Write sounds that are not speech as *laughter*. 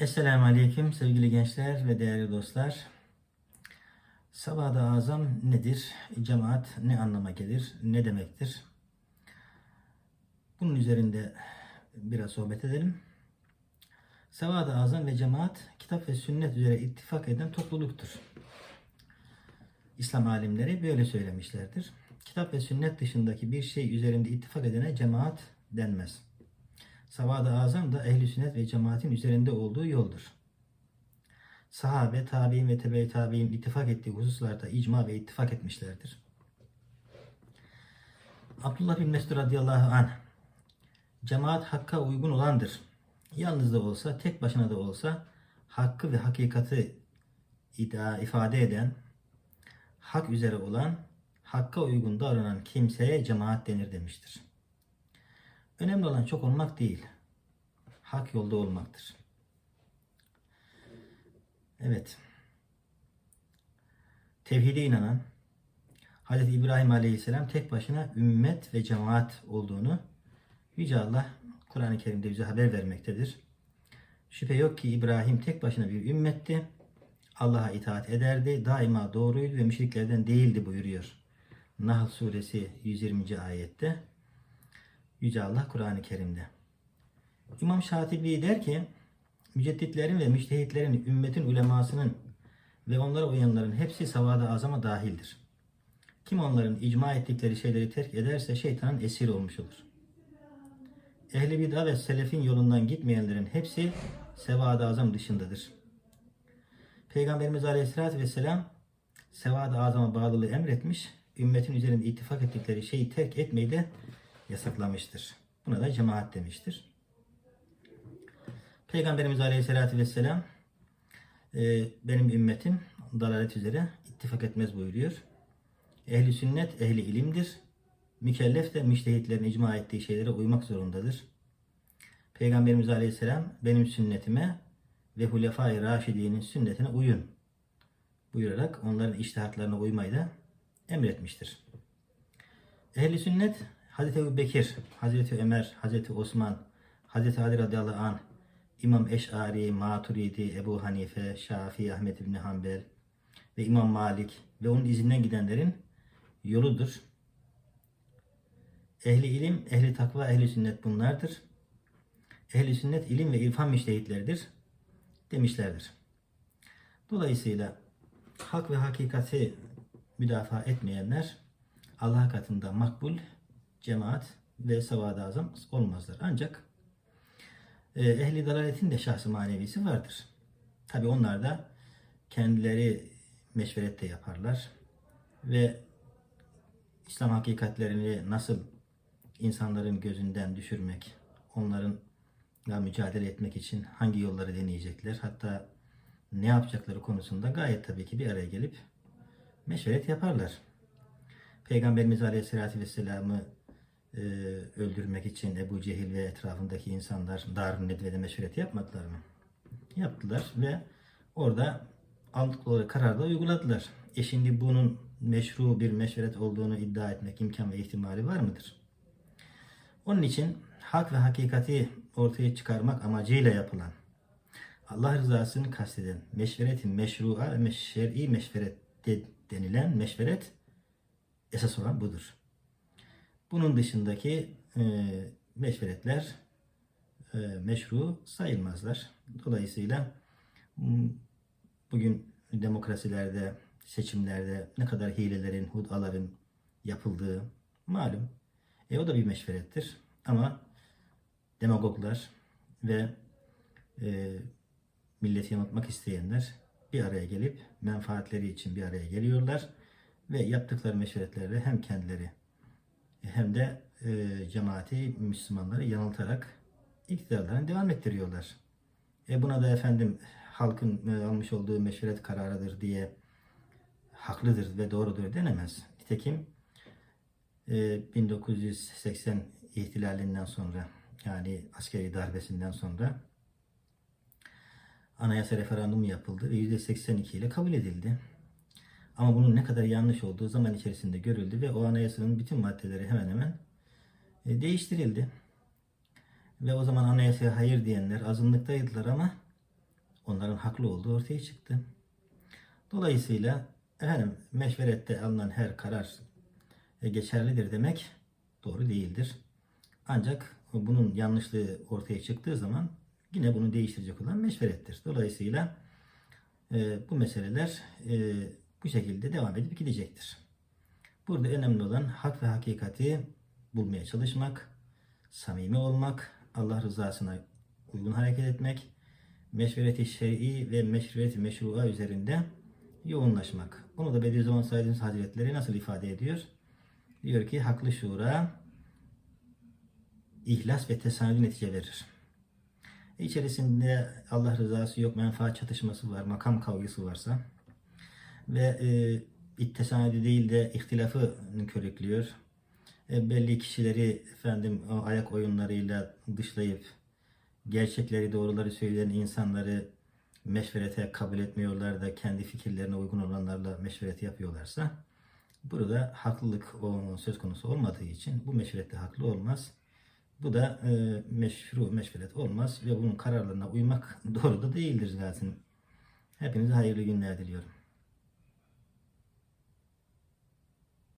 Esselamu Aleyküm sevgili gençler ve değerli dostlar. Sabah-ı Azam nedir? Cemaat ne anlama gelir? Ne demektir? Bunun üzerinde biraz sohbet edelim. Sabah-ı Azam ve cemaat kitap ve sünnet üzere ittifak eden topluluktur. İslam alimleri böyle söylemişlerdir. Kitap ve sünnet dışındaki bir şey üzerinde ittifak edene cemaat denmez. Savad-ı Azam da ehli sünnet ve cemaatin üzerinde olduğu yoldur. Sahabe, tabi'in ve tebe tabi'in ittifak ettiği hususlarda icma ve ittifak etmişlerdir. Abdullah bin Mesud radıyallahu anh cemaat hakka uygun olandır. Yalnız da olsa, tek başına da olsa hakkı ve hakikati ifade eden, hak üzere olan, hakka uygun davranan kimseye cemaat denir demiştir. Önemli olan çok olmak değil, hak yolda olmaktır. Evet. Tevhide inanan, Hz. İbrahim Aleyhisselam tek başına ümmet ve cemaat olduğunu Yüce Allah Kur'an-ı Kerim'de bize haber vermektedir. Şüphe yok ki İbrahim tek başına bir ümmetti. Allah'a itaat ederdi, daima doğruydu ve müşriklerden değildi buyuruyor. Nahl suresi 120. ayette. Yüce Allah Kur'an-ı Kerim'de. İmam Şatibi der ki, mücedditlerin ve müştehitlerin, ümmetin ulemasının ve onlara uyanların hepsi savada azama dahildir. Kim onların icma ettikleri şeyleri terk ederse şeytanın esir olmuş olur. Ehli bid'a ve selefin yolundan gitmeyenlerin hepsi sevada azam dışındadır. Peygamberimiz Aleyhisselatü Vesselam sevada azama bağlılığı emretmiş, ümmetin üzerinde ittifak ettikleri şeyi terk etmeyi de yasaklamıştır. Buna da cemaat demiştir. Peygamberimiz Aleyhisselatü Vesselam e, benim ümmetim dalalet üzere ittifak etmez buyuruyor. Ehli sünnet ehli ilimdir. Mükellef de müştehitlerin icma ettiği şeylere uymak zorundadır. Peygamberimiz Aleyhisselam benim sünnetime ve Hulefai Raşidi'nin sünnetine uyun buyurarak onların iştihatlarına uymayı da emretmiştir. Ehli sünnet Hazreti Ebu Bekir, Hazreti Ömer, Hazreti Osman, Hazreti Ali radıyallahu anh, İmam Eş'ari, Maturidi, Ebu Hanife, Şafii, Ahmet İbni Hanbel ve İmam Malik ve onun izinden gidenlerin yoludur. Ehli ilim, ehli takva, ehli sünnet bunlardır. Ehli sünnet ilim ve irfan müştehitleridir demişlerdir. Dolayısıyla hak ve hakikati müdafaa etmeyenler Allah katında makbul, cemaat ve savad-ı azam olmazlar. Ancak e, ehli dalaletin de şahsı manevisi vardır. Tabi onlar da kendileri meşverette yaparlar ve İslam hakikatlerini nasıl insanların gözünden düşürmek, onların mücadele etmek için hangi yolları deneyecekler, hatta ne yapacakları konusunda gayet tabii ki bir araya gelip meşveret yaparlar. Peygamberimiz Aleyhisselatü Vesselam'ı e, öldürmek için Ebu Cehil ve etrafındaki insanlar Darun Nedve'de meşveret yapmadılar mı? Yaptılar ve orada aldıkları kararda uyguladılar. E şimdi bunun meşru bir meşveret olduğunu iddia etmek imkan ve ihtimali var mıdır? Onun için hak ve hakikati ortaya çıkarmak amacıyla yapılan Allah rızasını kasteden meşveretin meşrua ve şer'i meşveret denilen meşveret esas olan budur. Bunun dışındaki e, meşveretler e, meşru sayılmazlar. Dolayısıyla bugün demokrasilerde, seçimlerde ne kadar hilelerin, hudaların yapıldığı malum. E o da bir meşverettir. Ama demagoglar ve e, milleti yanıltmak isteyenler bir araya gelip menfaatleri için bir araya geliyorlar ve yaptıkları meşveretlerle hem kendileri hem de e, cemaati Müslümanları yanıltarak iktidarlarını devam ettiriyorlar. E buna da efendim halkın e, almış olduğu meşveret kararıdır diye haklıdır ve doğrudur denemez. Nitekim e, 1980 ihtilalinden sonra yani askeri darbesinden sonra anayasa referandumu yapıldı ve %82 ile kabul edildi. Ama bunun ne kadar yanlış olduğu zaman içerisinde görüldü ve o anayasanın bütün maddeleri hemen hemen e, değiştirildi. Ve o zaman anayasaya hayır diyenler azınlıktaydılar ama onların haklı olduğu ortaya çıktı. Dolayısıyla efendim meşverette alınan her karar e, geçerlidir demek doğru değildir. Ancak bunun yanlışlığı ortaya çıktığı zaman yine bunu değiştirecek olan meşverettir. Dolayısıyla e, bu meseleler e, bu şekilde devam edip gidecektir. Burada önemli olan hak ve hakikati bulmaya çalışmak, samimi olmak, Allah rızasına uygun hareket etmek, meşvereti şer'i ve meşvereti meşrua üzerinde yoğunlaşmak. Onu da Bediüzzaman Said Hazretleri nasıl ifade ediyor? Diyor ki haklı şuura ihlas ve tesadüf netice verir. İçerisinde Allah rızası yok, menfaat çatışması var, makam kavgası varsa ve e, ittesanedi değil de ihtilafı körüklüyor. E, belli kişileri efendim ayak oyunlarıyla dışlayıp gerçekleri doğruları söyleyen insanları meşverete kabul etmiyorlar da kendi fikirlerine uygun olanlarla meşveret yapıyorlarsa burada haklılık söz konusu olmadığı için bu meşverette haklı olmaz. Bu da e, meşru meşveret olmaz ve bunun kararlarına uymak *laughs* doğru da değildir zaten. Hepinize hayırlı günler diliyorum.